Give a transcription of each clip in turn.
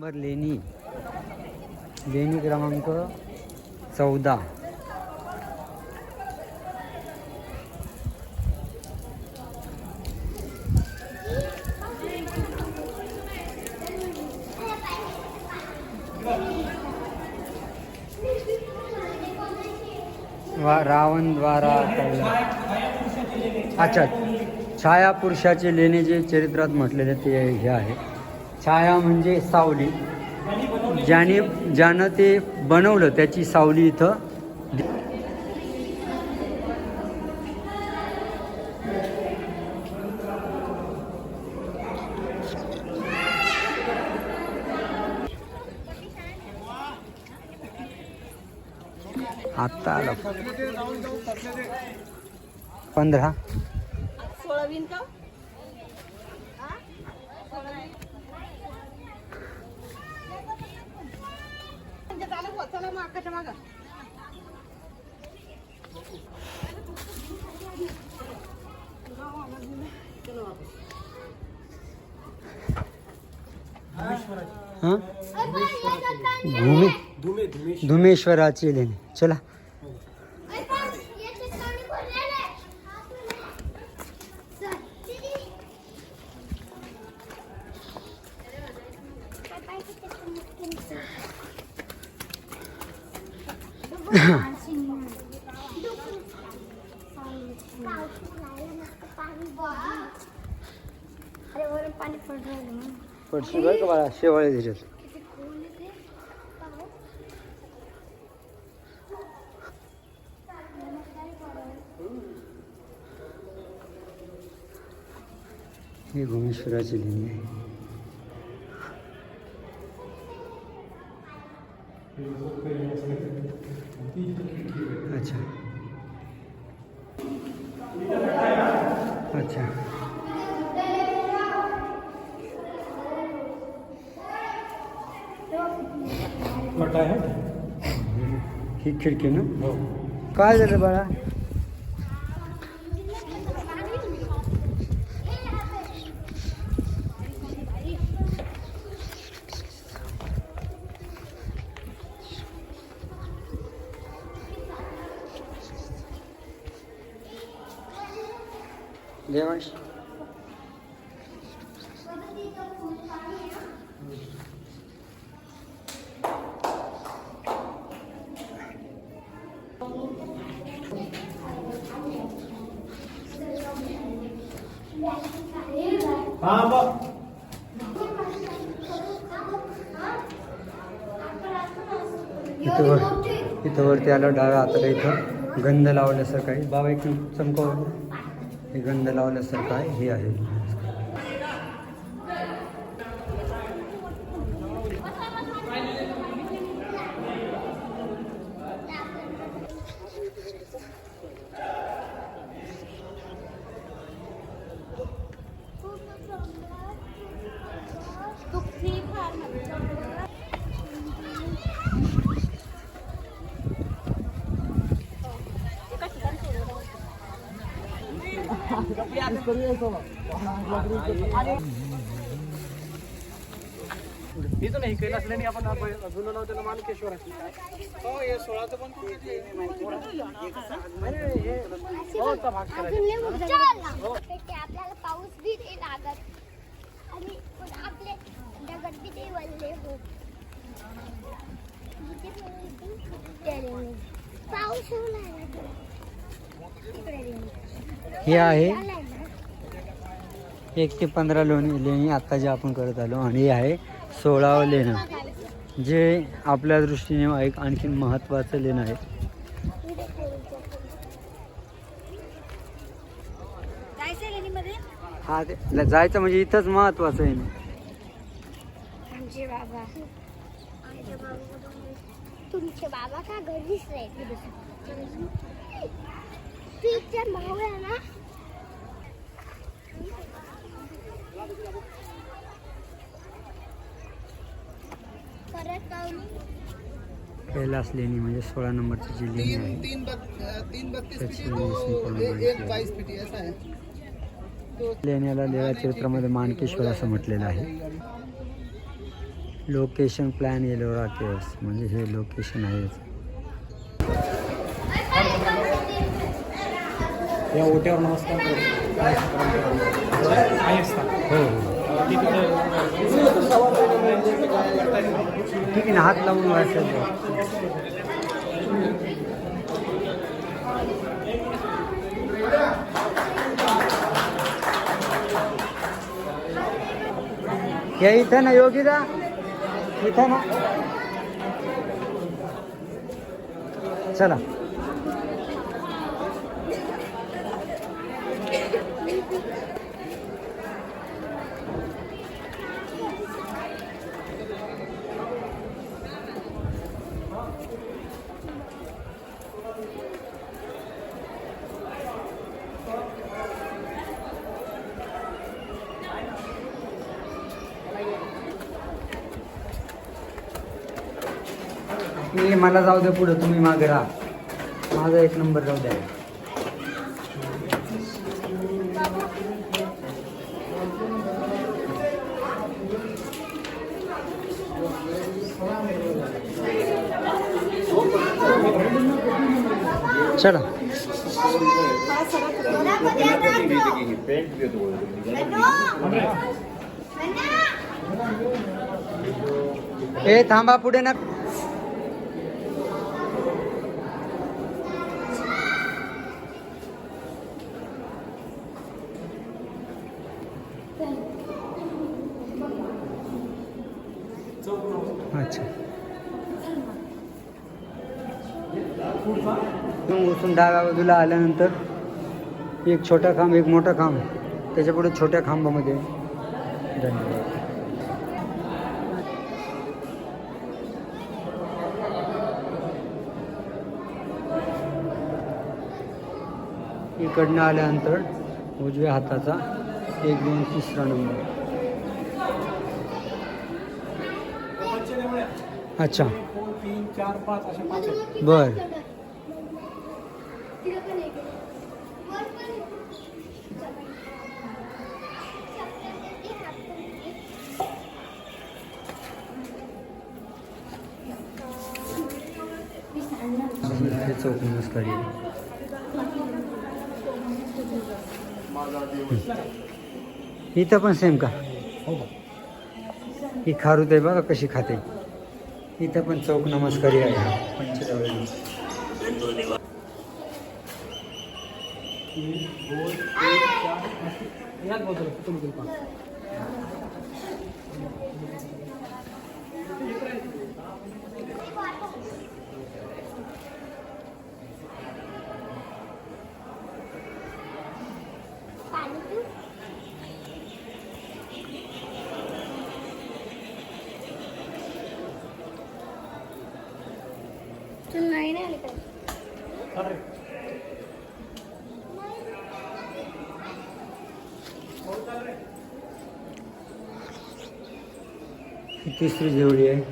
Number लेणी. लेणी क्रमांक चौदा. वा रावण द्वारा अच्छा छाया पुरुषाचे लेणे जे चरित्रात म्हटलेले ते हे आहे. छाया म्हणजे सावली. ज्याने ज्यानं ते बनवलं त्याची सावली इथं. आता आत्ता आलं. पंधरा सोळावीन का चला मग अक्काच्या मागं? हां? धुमेश्वराची लेणी. चला. पाणी पडत राहिलं मग. पडशी बरं का बाळा शेवाळे त्याच्यात किती खोल आहे ते. पाहू. ही भूमेश्वराची लेणी आहे अच्छा अच्छा ही? खिडकी ना? काय झालं बाळा इथं वर इथं वरती आलं डाव्या हाताला इथं गंध लावल्यासारखं आहे. बाबा एक चमकव हे गंध लावल्यासारखं आहे हे आहे. आपण जुनं नाव त्याला माणकेश्वर आहे. हो हे सोळाचं पण हे भाग आपल्याला पाऊस बी लागत. आणि आपले दगड बी. पाऊस लागला. तिकडे रेंग. हे आहे? एक ते पंधरा लोणी लेणी आत्ता जे आपण करत आलो आणि हे आहे सोळावं लेणं. जे आपल्या दृष्टीने एक आणखीन महत्त्वाचं लेणं आहे. हा ते जायचं म्हणजे इथंच महत्त्वाचं आहे. बाबा. तुमचे बाबा का घरीच तुझ्या भाऊ आहे ना परत पाहुणे कैलास लेणी म्हणजे सोळा नंबरची जी लेणी आहे त्याची संपूर्ण माहिती लेण्याला लेळा चरित्रामध्ये मानकेश्वर असं म्हटलेलं आहे. लोकेशन प्लॅन एलोरा केव्स म्हणजे हे लोकेशन आहे. या ओट्यावर नमस्कार. हो हो. ठीक आहे ना हात लावून व्हायचं या इथं ना योगीदा? इथं ना. चला मी मला जाऊ दे पुढं तुम्ही मागे राहा. माझा एक नंबर जाऊ द्या. चला. ए थांबा पुढे ना अच्छा उचून डाव्या बाजूला आल्यानंतर एक छोटा खांब एक मोठा खांब. त्याच्या पुढे छोट्या खांबामध्ये. धन्यवाद. इकडनं आल्यानंतर उजव्या हाताचा एक दोन तिसरा नंबर. अच्छा. बर हे चौक नमस्कार इथं पण सेम का? हो? ही खारुत आहे बघा कशी खाते. इथं पण चौक नमस्कारी आहे दोन एक चार पाच. याच बाजूला तुम्ही तुम्ही पहा. नाही नाही आले काय चाल रे. ही तिसरी जेवढी आहे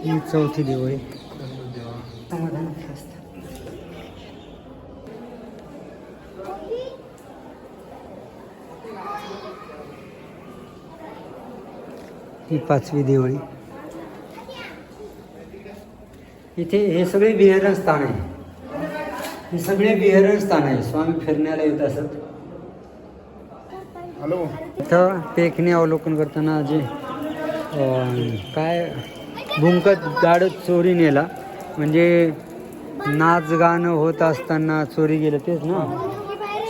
ही चौथी दिवाळी. ही पाचवी दिवाळी. इथे हे सगळे विहरण स्थान आहे. हे सगळे विहरण स्थान आहे. स्वामी फिरण्याला येत असत. हॅलो. इथं टेकणे अवलोकन करताना जे काय भुंकत गाडत चोरी नेला. म्हणजे नाच गाणं होत असताना चोरी गेलं तेच ना?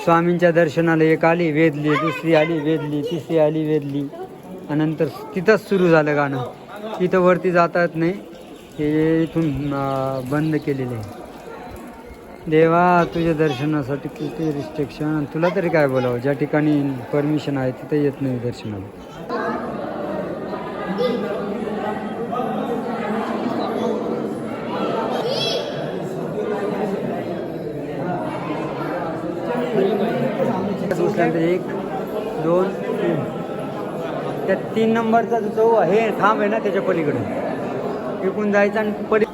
स्वामींच्या दर्शनाला एक आली वेदली दुसरी आली वेदली तिसरी आली वेदली आणि नंतर तिथंच सुरू झालं गाणं. तिथं वरती जाता येत नाही. हे इथून बंद केलेले आहे. देवा तुझ्या दर्शनासाठी किती रिस्ट्रिक्शन तुला तरी काय बोलावं? ज्या ठिकाणी परमिशन आहे तिथे येत नाही दर्शनाला. दुसऱ्यानंतर एक दोन तीन. त्या तीन नंबरचा जो चौ हे थांब आहे ना त्याच्या पलीकडे. विकून जायचं आणि पली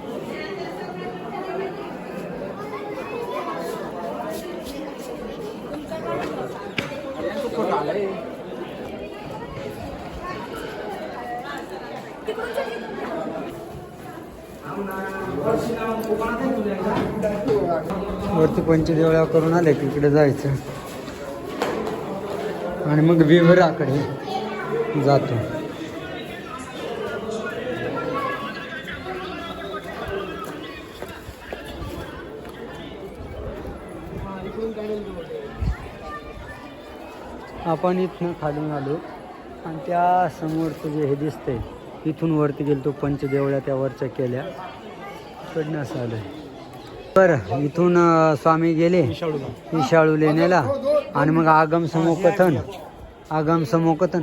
वरती पंचदेवळा करून आले की इकडे जायचं. आणि मग विवराकडे जातो. आपण इथनं खालून आलो आणि त्या समोरचं जे हे दिसतंय इथून वरती गेलो तो पंचदेवळ्या त्या वरच्या केल्या. इकडनं असं आलं बरं इथून स्वामी गेले. विशाळू लेण्याला. आणि मग आगम समोकथन. आगम समोकथन.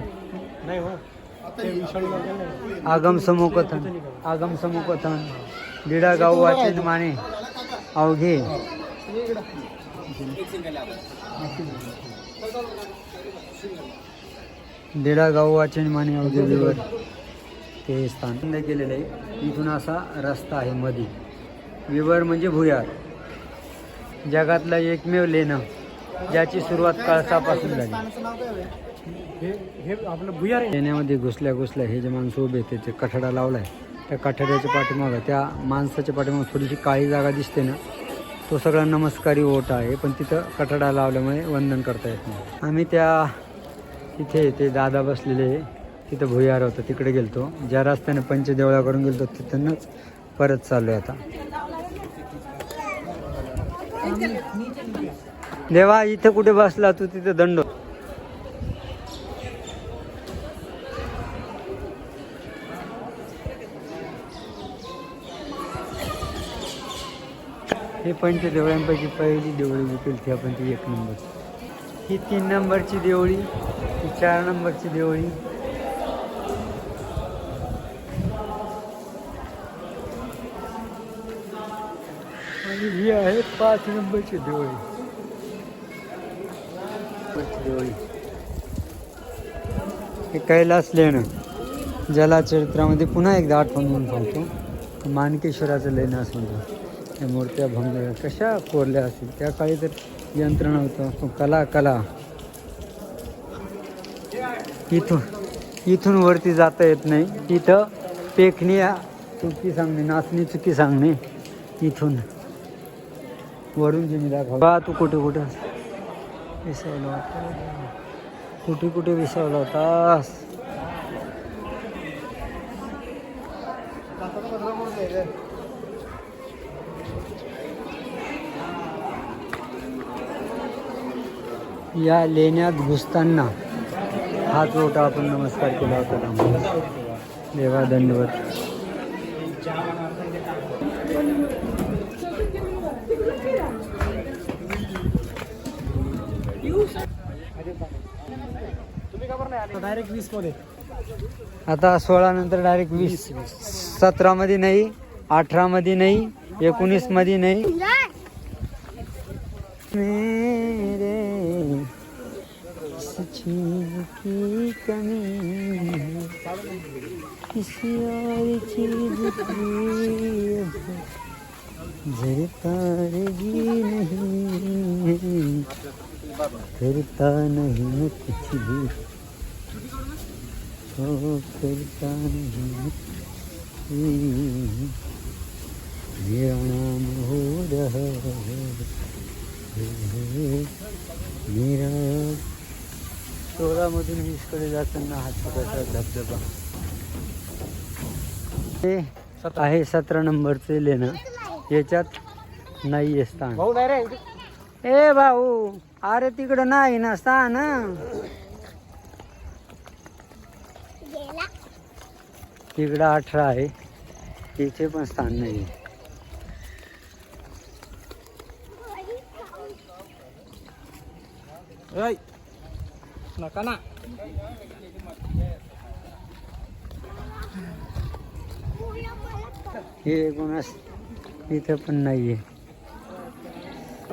आगम समोकथन. आगम समोकथन. दिडा गाव वाचन माने. अवघे. दिडा गाव वाचन माने अवघे विवर ते स्थान केलेलं आहे. इथून असा रस्ता आहे मध्ये विवर म्हणजे भुयार. जगातला एकमेव लेणं. ज्याची सुरुवात कळसापासून झाली. आपलं भुयार आहे. लेण्यामध्ये घुसल्या घुसल्या हे जे माणसं उभे ते कठडा लावलाय. त्या कठड्याच्या पाठीमागं त्या माणसाच्या पाठीमागं थोडीशी काळी जागा दिसते ना तो सगळा नमस्कारी ओट आहे पण तिथं कठडा लावल्यामुळे वंदन करता येत नाही. आम्ही त्या तिथे ते दादा बसलेले तिथं भुयार होतं तिकडे गेलतो. ज्या रस्त्याने पंचदेवळा करून गेलतो तिथूनच परत चालू आहे आता देवा इथं कुठे बसला तू? तिथं दंड. हे पंच पंचदेवळ्यांपैकी पहिली देवळी विकेल ती आपण ती एक नंबर. ही तीन नंबरची देवळी ही चार नंबरची देवळी आणि ही आहे पाच नंबरची देवळी हे कैलास लेणं. जलाचरित्रामध्ये पुन्हा एकदा आठवण म्हणून सांगतो. मानकेश्वराचं लेणं असं म्हणतो त्या मूर्त्या भंग कशा कोरल्या असतील? त्या काळी तर यंत्रणा होतं. कला कला. इथून इथून वरती जाता येत नाही. इथं पेखणी चुकी सांगणे नाचणी चुकी सांगणे. इथून. वरून जे मी तू कुठे कुठं? विसावला होता कुठे कुठे विसवला होतास या लेण्यात घुसताना हा चोटा आपण नमस्कार केला होता. देवा दंडवत तुम्ही का बरं नाही आले डायरेक्ट वीसमध्ये. आता सोळा नंतर डायरेक्ट वीस. सतरा मध्ये नाही अठरा मध्ये नाही एकोणीसमध्ये नाही. मेरे की कमी किसी और चीज की नहीं करता नहीं कुछ भी। करता नहीं मेरा नाम हो रहा है मेरा शोरामधून वीसकडे जाताना हा छोटासा धबधबा. हे आहे सतरा नंबरचे लेणं. याच्यात नाही आहे स्थान ए भाऊ अरे तिकडं नाही ना स्थान. तिकडं अठरा आहे. तिथे पण स्थान नाही नका ना. हे कोणास? इथं पण नाही आहे.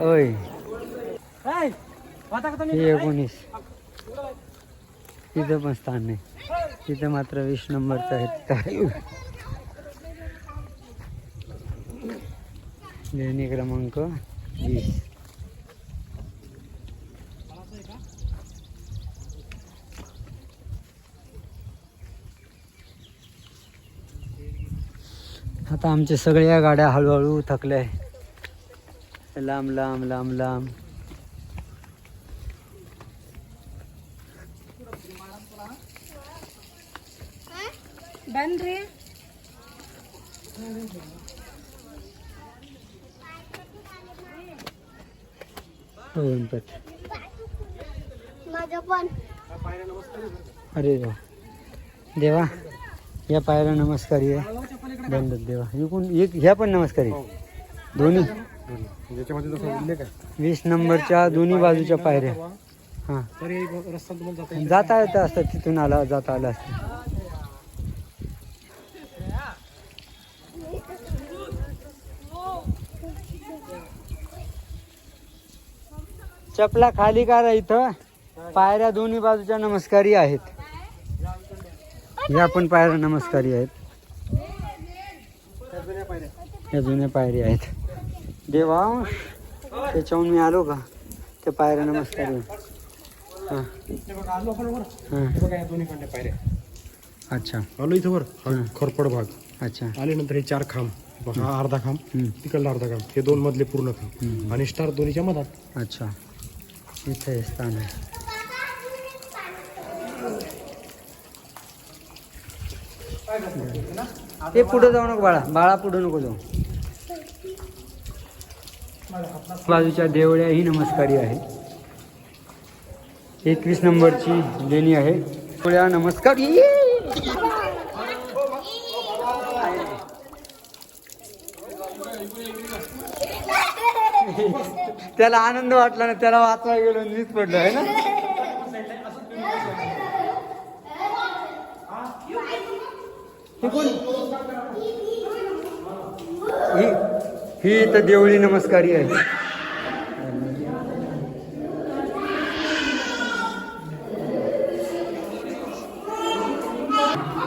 ओय. ऐ, आता का हे एकोणीस. तिथं पण स्थान नाही. तिथं मात्र वीस नंबरचं आहे लेणी क्रमांक वीस. आता आमच्या सगळ्या गाड्या हळूहळू थकल्या लांब लांब लांब लांब. गणपत माझं पण. अरे देवा. देवा या पायाला नमस्कारी आहे दंडक देवा. इकून एक ह्या पण नमस्कारी दोन्ही. वीस नंबरच्या दोन्ही बाजूच्या पायऱ्या. हां. जाता येतं असतं तिथून आला जाता आलं असतं. चपला खाली करा इथं. पायऱ्या दोन्ही बाजूच्या नमस्कारी आहेत. या पण पायऱ्या नमस्कारी आहेत. या जुन्या पायऱ्या आहेत. देवांश त्याच्याहून मी आलो का? त्या पायऱ्या नमस्कारी अच्छा. आलो इथं वर. खरपड भाग. अच्छा. आल्यानंतर हे चार खांब. हा अर्धा खांब तिकडला अर्धा खांब. हे दोन मधले पूर्ण खांब. आणि स्टार दोन्हीच्या मधात. अच्छा. इथे हे स्थान आहे. ते पुढे जाऊ नको बाळा बाळा पुढे नको जाऊ. बाजूच्या देवळ्या ही नमस्कारी आहे एकवीस नंबरची लेणी आहे. देवळ्या नमस्कार. त्याला आनंद वाटला ना त्याला वाचवाय गेलो आणि मीच पडलो आहे ना? हे कोण? ही ही तर देवळी नमस्कारी आहे.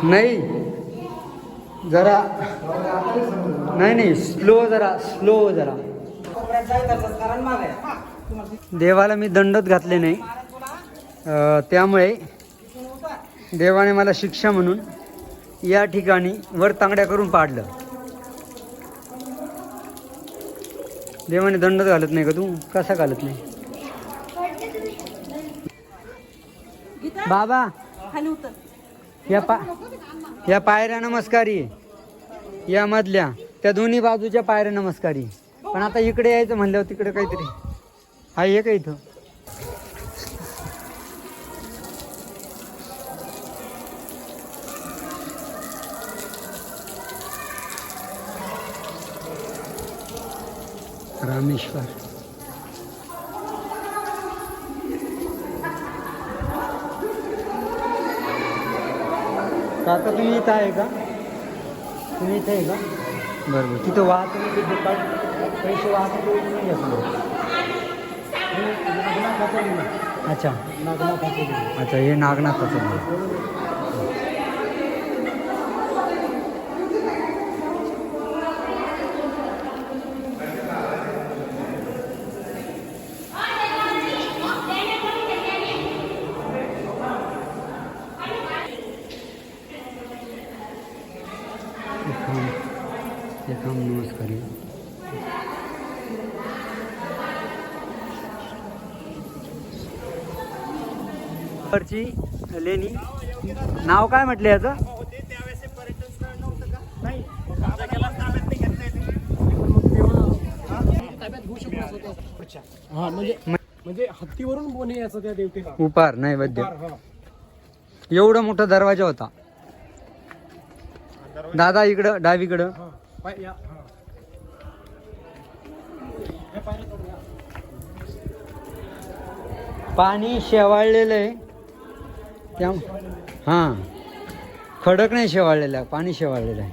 नाही. जरा नाही नाही स्लो जरा स्लो जरा. देवाला मी दंडच घातले नाही. त्यामुळे देवाने मला शिक्षा म्हणून या ठिकाणी वर तांगड्या करून पाडलं. देवाने दंडच घालत नाही का तू? कसा घालत नाही? बाबा. खाली उतर. या पा या पायऱ्या नमस्कारी. आहे. या मधल्या त्या दोन्ही बाजूच्या पायऱ्या नमस्कारी. पण आता इकडे यायचं म्हणल्यावर तिकडे काहीतरी. आहे का इथं. रामेश्वर. काका तुम्ही इथं आहे का? तुम्ही इथे आहे का? बरं बरं तिथं वाहतूक पैसे वाहतूक नाही घेतलं अच्छा. अच्छा हे नागनाथाचं वरची लेणी नाव काय म्हटलं याचं हा म्हणजे म्हणजे हत्तीवरून बोने याचं त्या देवतेला उपार नाही वैद्य हा. एवढा मोठा दरवाजा होता दादा इकडं डावीकडं हा. पाय- या, हा. या पायऱ्या तोडून या. पाणी शेवाळलेलं आहे त्या हां. खडक नाही शेवाळलेलं आहे पाणी शेवाळलेलं आहे.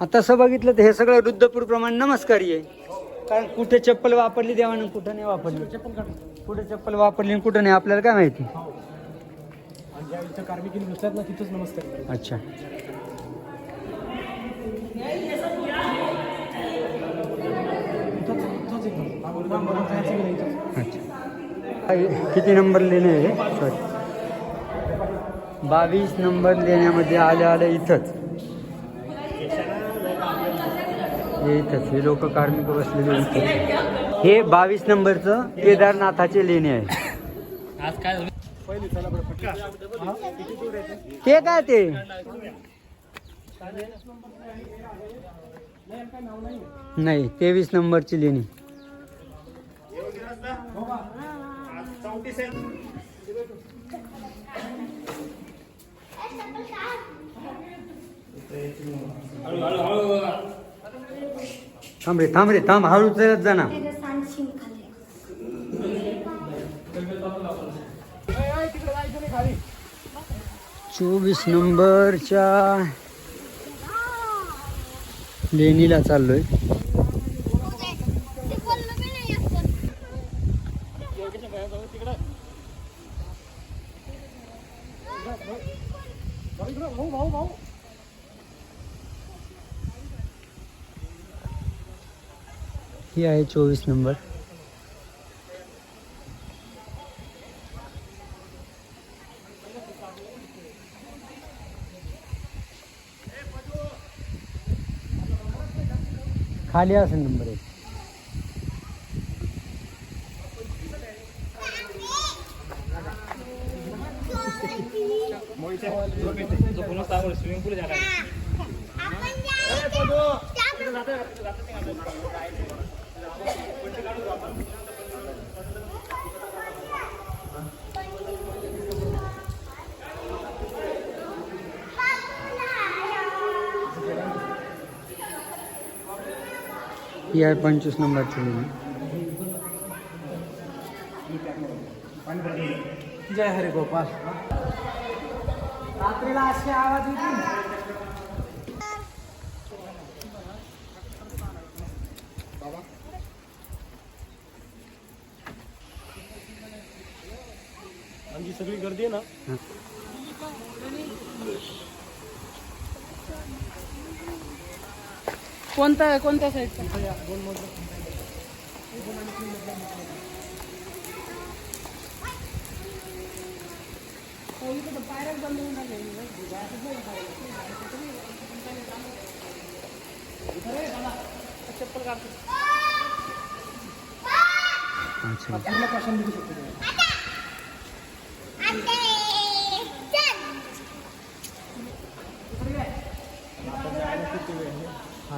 आता तसं बघितलं तर हे सगळं रुद्रपूर प्रमाणे नमस्कारी आहे. कारण कुठे चप्पल वापरली देवानं कुठं नाही वापरली. चप्पल कुठे चप्पल वापरली आणि कुठं नाही आपल्याला काय माहिती? तिथंच नमस्कार. अच्छा इथंच- इथंच एक नंबर. आपण काम बनवून जायचं की नाही इथंच. अच्छा काय- किती नंबर लेणे आहे सॉरी बावीस नंबर लेण्यामध्ये आले आले इथंच. हे इथंच हे लोक कार्मिक बसलेले इथं हे बावीस नंबरचं केदारनाथाचे लेणे आहे. ते काय ते? नाही तेवीस नंबरची लेणी. थांब रे थांब रे थांब हळू चलत जा ना. चोवीस नंबरच्या लेणीला चाललोय ते बोललं बी नाही असं. भाऊ इकडं, भाऊ भाऊ भाऊ ही आहे चोवीस नंबर. खाली असेल नंबर एक आपण ज्या- त्या- ही आहे पंचवीस नंबरची लेणी जय हरे गोपाल रात्रीला असे आवाज सगळी गर्दी आहे ना? कोणता कोणत्या साईडचा दोन मजला अच्छा पूर्ण पाषाण निघू शकतो तुम्ही. आते. चल. हा ते पुढे आपण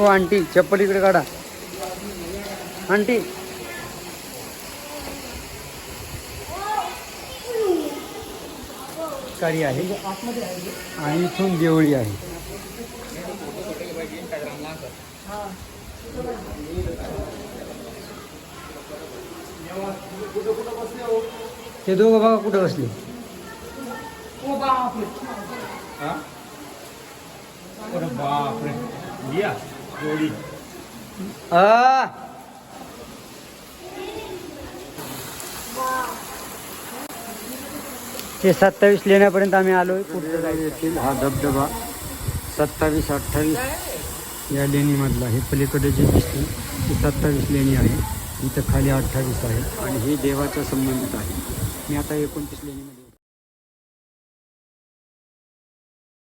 हो आंटी. चप्पल इकडे काढा. आंटी. कारी आहे. आणि इथून देवळी आहे. ते दोघं बघा कुठं बसले. बापरे. ते सत्तावीस लेण्यापर्यंत आम्ही आलोय. पुढच्या येथील हा धबधबा. सत्तावीस अठ्ठावीस या लेणीमधला हे पलीकडे जे दिसते ती सत्तावीस लेणी आहे. इथं खाली अठ्ठावीस आहे. आणि हे देवाच्या संबंधित आहे. मी आता एकोणतीस लेणीमध्ये